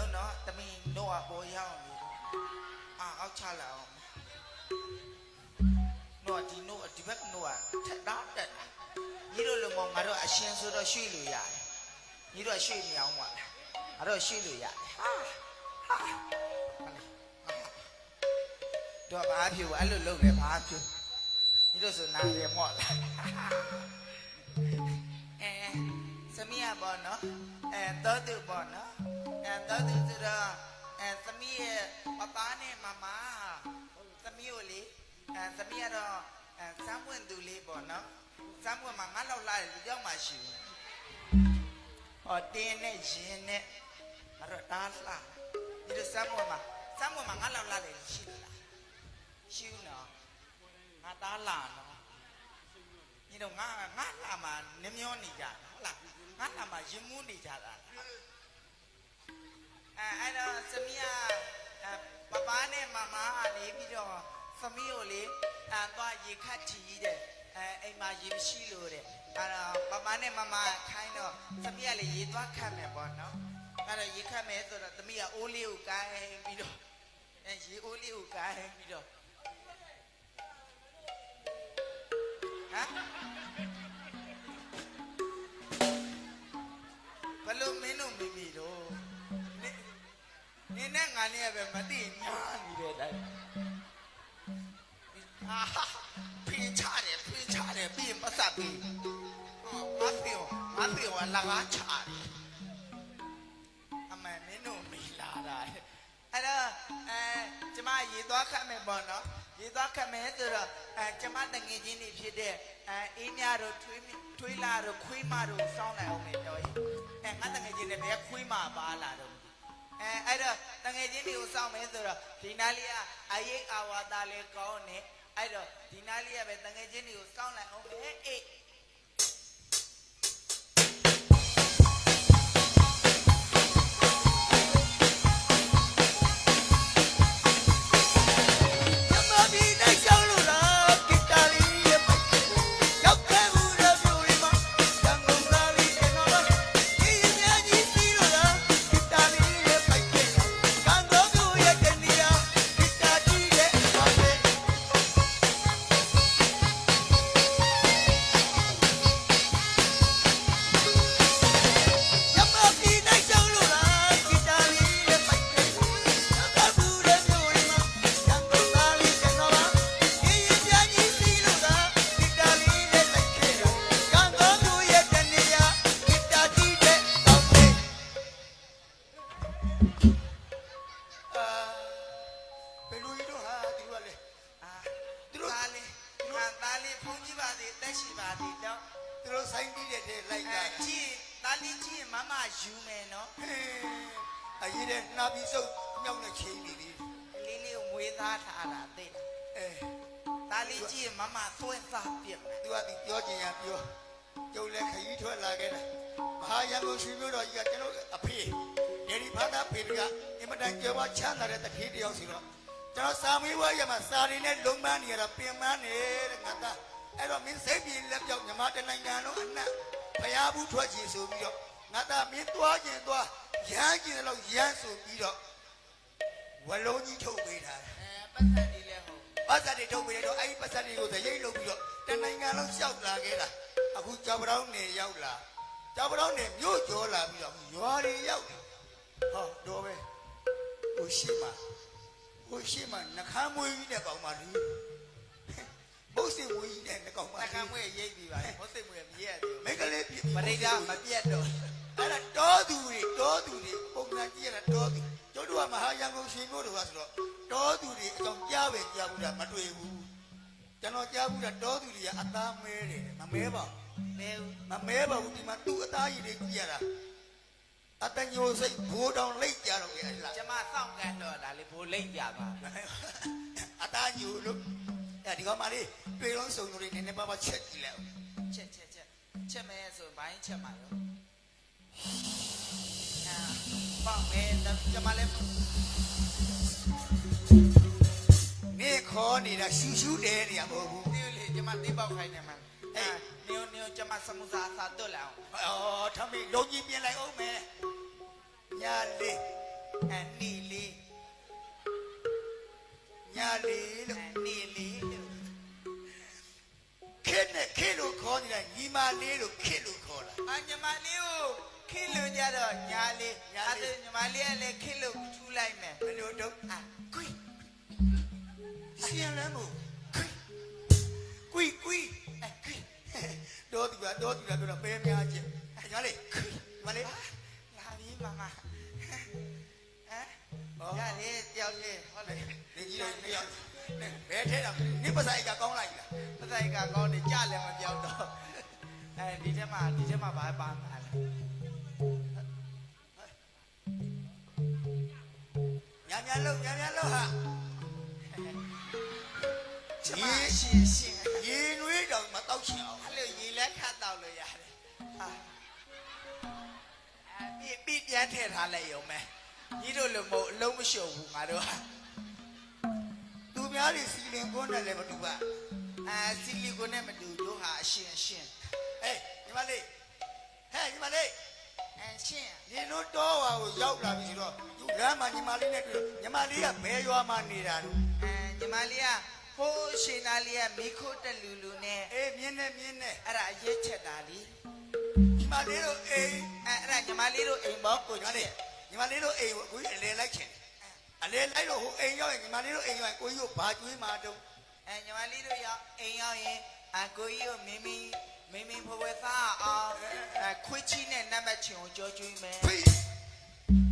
မျိုးနော်တမီတော့အပေါ်ရောက်နေတော့အာအောက်ချလာအောင်တော့ဒီနို့ဒီဘက်နို့ကထက်တော့တက်တာညီတို့လိုမငါတို့အရှင်ဆိုတော့ရွှေ့လို့ရတယ်ညီတို့ကရွှေ့နေအောင်ပါလားငါတို့ရွှေ့လို့ရတယ်ဟာဟာတော့ဘာဖြစ်ဘူးအဲ့လိုလုပ်လဲဘာဖြစ်ညီတို့ဆိုနားရမော့လားအဲ သမီးကပေါ့နော်အဲတော့သူပေါ့နော်အဲတော့သူဆိုတော့အဲသမီးရဲ့ပပနဲ့မမသမီးကိုလေအဲသမီးကတော့အဲစမ်းပွင့်သူလေးပေါ့နော်စမ်းပွင့်မှာငါလောက်လာတယ်လူကြောက်မှရှိဘူးဟောတင်းနဲ့ရင်နဲ့အဲ့တော့တားလှဒီလိုစမ်းပွင့်မှာစမ်းပွင့်မှာငါလောက်လာတယ်ရှိလားရှိဘူးနော်ငါတားလာနော်ညီတို့ငါငါလာမှာနမျောနေကြတာ ဟုတ်လားငါလာမှာရင်မူးနေကြတာအဲအဲ့တော့သမီးကအဲပပနဲ့မမကနေပြီးတော့သမီးကိုလေအဲသွားရေခတ်ထီးတဲ့အဲအိမ်မှာရေမရှိလို့တဲ့အဲ့တော့ပပနဲ့မမခိုင်းတော့သမီးကလေရေသွားခတ်မယ်ပေါ့နော်အဲ့တော့ရေခတ်မယ်ဆိုတော့သမီးကအိုးလေးကိုကိုင်းပြီးတော့အဲရေအိုးလေးကိုကိုင်းပြီးတော့ဟမ် နဲ့ငါနဲ့ပဲမသိညာနေတဲ့တိုင်းအာဖင်းချတယ်ဖင်းချတယ်ပြီးရင်ပတ်သက်ပြီးဟောမဖေရောမဖေရောလာကားချတယ်အမေမင်းတို့မိလာတာအဲ့တော့အဲကျမရေသွားခတ်မယ်ပေါ့နော်ရေသွားခတ်မယ်ဆိုတော့အဲကျမတငယ်ချင်းတွေဖြစ်တဲ့အဲအေးမြတို့ထွေးထွေးလာတို့ခွေးမတို့စောင်းလိုက်အောင်မယ်တော်ရင်အဲငါတငယ်ချင်းတွေဘယ်ခွေးမပါလာတော့အဲအဲ့တော့ တငယ်ချင်းတွေကိုစောင့်မယ်ဆိုတော့ဒီနားလေးကအယိတ်အာဝါဒလေးကောင်းနေအဲ့တော့ဒီနားလေးကပဲတငယ်ချင်းတွေကိုစောင့်လိုက်အောင်ပဲအေး ဖုန်းကြည့်ပါသေးတက်ရှိပါသေးတော့သူတို့ဆိုင်ပြီးတဲ့တဲ့လိုက်အဲတာကြည့်တာလီကြည့်မမယူမယ်နော်ဟေးအရေးတဲ့နာပြီးစုပ်မြောက်နဲ့ချိန်နေပြီလေးလေးကိုမွေးသားထားတာသိလားအဲတာလီကြည့်မမသွဲသားပြစ်မယ်သူကဒီပြောချင်ရပြောကျုပ်လည်းခရီးထွက်လာခဲ့တယ်မဟာရန်ကုန်ရွှေမြို့တော်ကြီးကကျွန်တော်အဖေဒေဒီဖာသာဖေကအင်မတန်ကြောပါချမ်းသာတဲ့တခေတယောက်စီတော့ကျွန်တော်စာမေးဝါရမှာစာရင်းနဲ့လုံပန်းနေရတာပင်ပန်းနေတဲ့ငါသား အဲ့တော့မင်းစိတ်ပြေလက်ပြောက်ညီမတနိုင်ငံလုံးအနက်ဖျားဘူးထွက်ချင်ဆိုပြီးတော့ငါသားမင်းသွားကျင်သွားရမ်းကျင်တယ်လို့ရမ်းဆိုပြီးတော့ဝလုံးကြီးထုတ်ပေးတာအဲပတ်သက်နေလဲဟုတ်ပတ်စက်တွေထုတ်ပေးတော့အဲ့ဒီပတ်စက်တွေကိုသရိပ်လုပ်ပြီးတော့တနိုင်ငံလုံးရှောက်လာခဲ့တာအခုကြောင်ပတောင်းနေရောက်လာကြောင်ပတောင်းနေမြို့ကျော်လာပြီးတော့ရွာတွေရောက်တယ်ဟောတော့ပဲဟိုရှိမှဟိုရှိမှနှခမ်းမွေးကြီးတဲ့ကောင်မလေး ဘုတ်စင်မွေးကြီးတဲ့ကောင်မတလေးကမွေးရိတ်ပြီးပါဟောစိတ်မွေးမရက်သေးမိတ်ကလေးပြဘူးပရိဒါမပြတ်တော့အဲ့ဒါတောသူတွေတောသူတွေပုံစံကြည့်ရတာတောသူကျုပ်တို့ကမဟာရန်ကုန်ရှင်မြို့တော်ကဆိုတော့တောသူတွေအကြောင်းကြားပဲကြားဘူးလားမတွေ့ဘူးကျွန်တော်ကြားဘူးလားတောသူတွေကအသားမဲတယ်မမဲပါဘူးမဲဦးမမဲပါဘူးဒီမှာသူ့အသားရည်တွေကြည့်ရတာအတညိုစိတ်ဘိုးတောင်လိတ်ကြတော့ကြအဲ့လားကျမစောင့်ကန်တော့ဒါလေဘိုးလိမ့်ပြပါအသားညိုလို့ အဲဒီကောင်မလေးတွေ့တော့စုံလို့နည်းနည်းပါးပါးချက်ကြည့်လိုက်အောင်ချက်ချက်ချက်ချက်မဲဆိုဘိုင်းချက်မှာရောအာပေါ့မဲကျမလည်းနေခေါ်နေတာရှူးရှူးတယ်နေရမဟုတ်ဘူးဒီလေကျမတိပေါက်ခိုင်းနေမှာအဲနေနေကျမစမှုစာစာတွတ်လာအောင်အော်ထမင်းလုံးကြီးပြင်လိုက်အောင်မယ်ညာလေးအဲနီလေး ညာလေးလို့အဲနီလေးလို့ခက်နဲ့ခေလို့ခေါ်နေတာညီမလေးလို့ခေလို့ခေါ်တာအညီမလေးကိုခိလို့ကြတော့ညာလေးညာလေးညီမလေးကလည်းခိလို့ထူလိုက်မယ်ဘယ်လိုတော့အာကွိစီယံလမ်းမို့ကွီကွီအဲကွိတော့ဒီကတော့ဒီကတော့ပဲများချင်းညီမလေးညီမလေးလာပြီမမ ဟမ်ရလေကြောက်လေဟုတ်လေနေကြီးတို့နေရဘယ်ထဲတော့နိပဆိုင်ကကောင်းလိုက်လားပစိုက်ကကောင်းနေကြလည်းမပြောက်တော့အဲဒီထဲမှာဒီထဲမှာဘာပါမှာလဲညာညာလို့ညာညာလို့ဟာကျမရှင်းရှင်းရေနွေးတောင်မတောက်ချင်အောင်အဲ့လိုရေလက်ခတ်တော့လို့ရတယ်ဟာအဲ့ပြပြပြန်ထည့်ထားလိုက်ရုံပဲ ညီတို့လိုမဟုတ်အလုံးမလျှော်ဘူးငါတို့ဟာသူများတွေစီလင်ကွန်းနဲ့လည်းမတူပါအာဆီလီကိုနဲ့မတူတို့ဟာအရှင်အရှင်ဟေးညီမလေးဟဲ့ညီမလေးအရှင်ညီတို့တော့ဟာကိုရောက်လာပြီဆိုတော့သူလမ်းမှာညီမလေးနဲ့တွေ့ညီမလေးကဘယ်ရွာမှာနေတာလို့အဲညီမလေးကဟိုးရှင်သားလေးကမိခိုးတက်လူလူနဲ့အေးမြင်းနဲ့မြင်းနဲ့အဲ့ဒါအရက်ချက်တာလीညီမလေးတို့အိမ်အဲအဲ့ဒါညီမလေးတို့အိမ်ဘောကိုညီမကြ ည့်လေးညီမလေးတို့အိမ်ကိုအခုအလဲလိုက်ချင်တယ်အလဲလိုက်တော့ဟိုအိမ်ရောက်ရင်ညီမလေးတို့အိမ်ရောက်ရင်ကိုကြီးကိုဘာကျွေးမှာတုံးအဲညီမလေးတို့ရောက်အိမ်ရောက်ရင်အကိုကြီးကိုမင်းမင်းမင်းမင်းဖွယ်ဖွယ်သားအောင်အဲခွေးချီနဲ့နံပါတ်ချင်ကိုကြောကျွေးမယ်ဖိ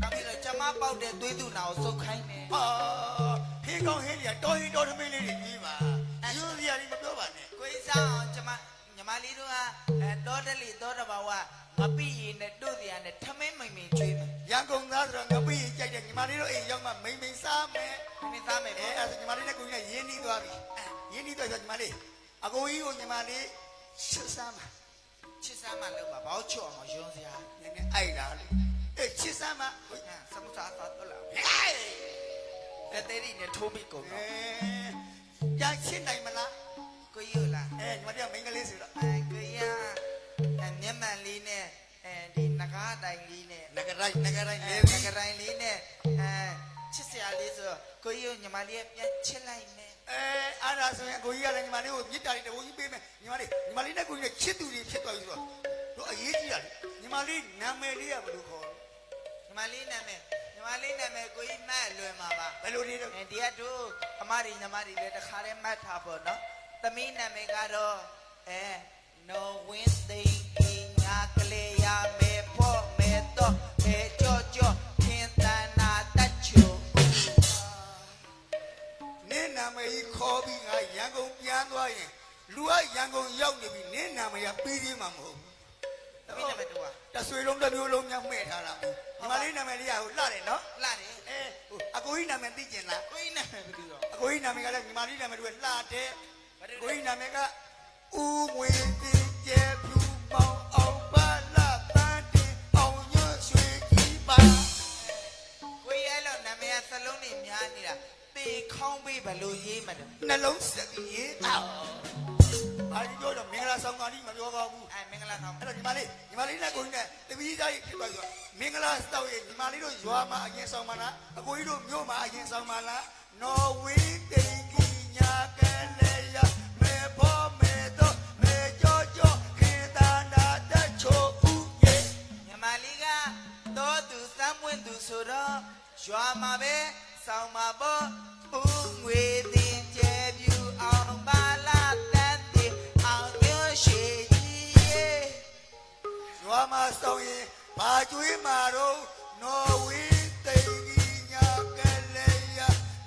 နောက်ပြီးတော့ကျမပေါက်တဲ့သွေးသူနာကိုစုပ်ခိုင်းမယ်အာဖေးကောင်းဟင်းကြီးကတော်ရင်တော်သမင်းလေးတွေကြီးပါယူစရာကြီးမပြောပါနဲ့ကိုကြီးစားအောင်ကျမညီမလေးတို့ကအဲတောတလီတောတဘာဝငပိရည်နဲ့တို့တရား မ်ရောက်မှမိန်မိန်စားမယ်မင်းမင်းသားမယ်အဲပေါ့အဲ့ဒါညီမလေးနဲ့ကိုကြီးနဲ့ရင်းနှီးသွားပြီရင်းနှီးသွားဆိုညီမလေးအကိုကြီးကိုညီမလေးရှစ်စားမှာချစ်စမ်းမှလောက်ပါဘောက်ချော့မှာယွန်းစရာနည်းနည်းအိုက်လာလေအေးရှစ်စားမှာဟိုဟမ်စမှုစားသားတော့လာဟဲ့တဲ့တဲ့ရီနဲ့ထိုးပြီးကုန်အဲတော့ရချစ်နိုင်မလားကိုကြီးလာအဲညီမလေးကမိန်းကလေးဆိုတော့အဲကိုကြီးအဲမျက်မှန်လေးနဲ့အဲဒီနဂါးတိုင်လေးနဲ့ငကရိုက်ငကရိုက်အဲလေငကတိုင်းလေးနဲ့အဲ ချစ်စရာလေးဆိုကိုကြီးကိုညီမလေးကပြန်ချစ်လိုက်မယ်အဲအားဒါဆိုရင်အကိုကြီးကလည်းညီမလေးကိုမြစ်တာလေးတဝုံကြီးပေးမယ်ညီမလေးညီမလေးနဲ့ကိုကြီးနဲ့ချစ်သူတွေဖြစ်သွားပြီဆိုတော့တို့အရေးကြီးတာလေညီမလေးနာမည်လေးကဘယ်လိုခေါ်လဲညီမလေးနာမည်ညီမလေးနာမည်ကိုကြီးမတ်လွယ်မှာပါဘယ်လိုလေးတော့အဲဒီကတို့အမတွေညီမတွေလည်းတခါတည်းမှတ်ထားပေါ့နော်သမီးနာမည်ကတော့အဲ no win thing in ညာကလေးရမ မှာမဟုတ်သမီးနာမည်တော့တဆွေလုံးတစ်မျိုးလုံးများမှဲ့ထားတာမဟုတ်ညီမလေးနာမည်လေးကဟိုလှတယ်နော်လာတယ်အဲဟိုအကိုကြီးနာမည်သိကျင်လားကိုကြီးနာမည်ဘယ်လိုတော့အကိုကြီးနာမည်ကလည်းညီမလေးနာမည်တွေကလှတယ်ဘာလို့လဲကိုကြီးနာမည်ကဦးငွေတင်ကျဲဖြူပေါင်းအောင်ပါလာပန်းတင်အောင်ရွှေရွှေကြီးပါကိုကြီးအဲ့လိုနာမည်ကစလုံးတွေများနေတာပေခေါင်းပေးဘယ်လိုရေးမလဲနှလုံးဆက်ပြီးရေးအောက် ဘာကြီးပြောတော့မင်္ဂလာဆောင်ပါလိမပြောကောင်းဘူးအဲမင်္ဂလာဆောင်အဲ့တော့ညီမလေးညီမလေးနဲ့ကိုကြီးနဲ့တပီးသားကြီးဖြစ်သွားဆိုတော့မင်္ဂလာစောက်ရဲ့ညီမလေးတို့ရွာမှာအရင်ဆောင်ပါလားအကိုကြီးတို့မြို့မှာအရင်ဆောင်ပါလားနော်ဝေးတိန်ကြီးညာကလေးရမေဖို့မေတော့မေကြောကြောခေတနာတချိုဦးရဲ့ညီမလေးကတော့သူစမ်းမွင့်သူဆိုတော့ရွာမှာပဲဆောင်းမှာပေါ့ မှာဆောင်ရင်ဘာကျွေးမှာတော့နော်ဝေးတိန်ကြီးညာကလေးရ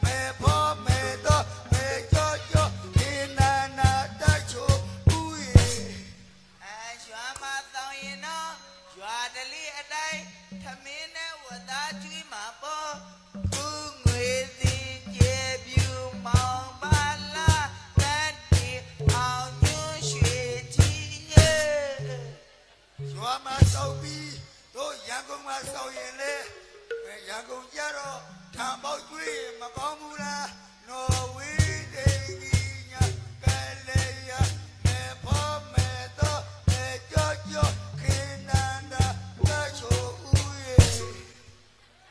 မေဖို့မေတော့မေကြောကြောခေတနာတချိုဦးရဲ့အဲရွာမှာတောင်းရင်တော့ရွာတလီအတိုင်းထမင်းနဲ့ဝသားကျွေးမှာပေါ့ မှာစောင့်ရင်လေရန်ကုန်ကြတော့ထံပေါက်ကျွေးရင်မကောင်းဘူးလားနော်ဝေးတိန်ကြီးညာကလေးရမေဖို့မေတော့မေကြောကြောခေနန္ဒကချိုဦးရဲ့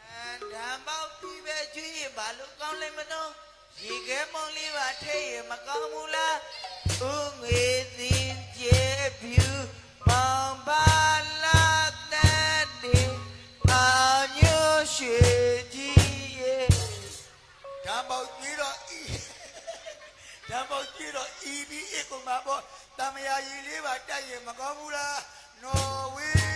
အဲထံပေါက်ပြီးပဲကျွေးရင်ဘာလို့ကောင်းလဲမနော်ရေခဲမုံလေးပါထဲရင်မကောင်းဘူးလားဦးငွေ ကုန်ပါပေါ့တမယာကြီးလေးပါတိုက်ရင်မကောင်းဘူးလားနော်ဝေး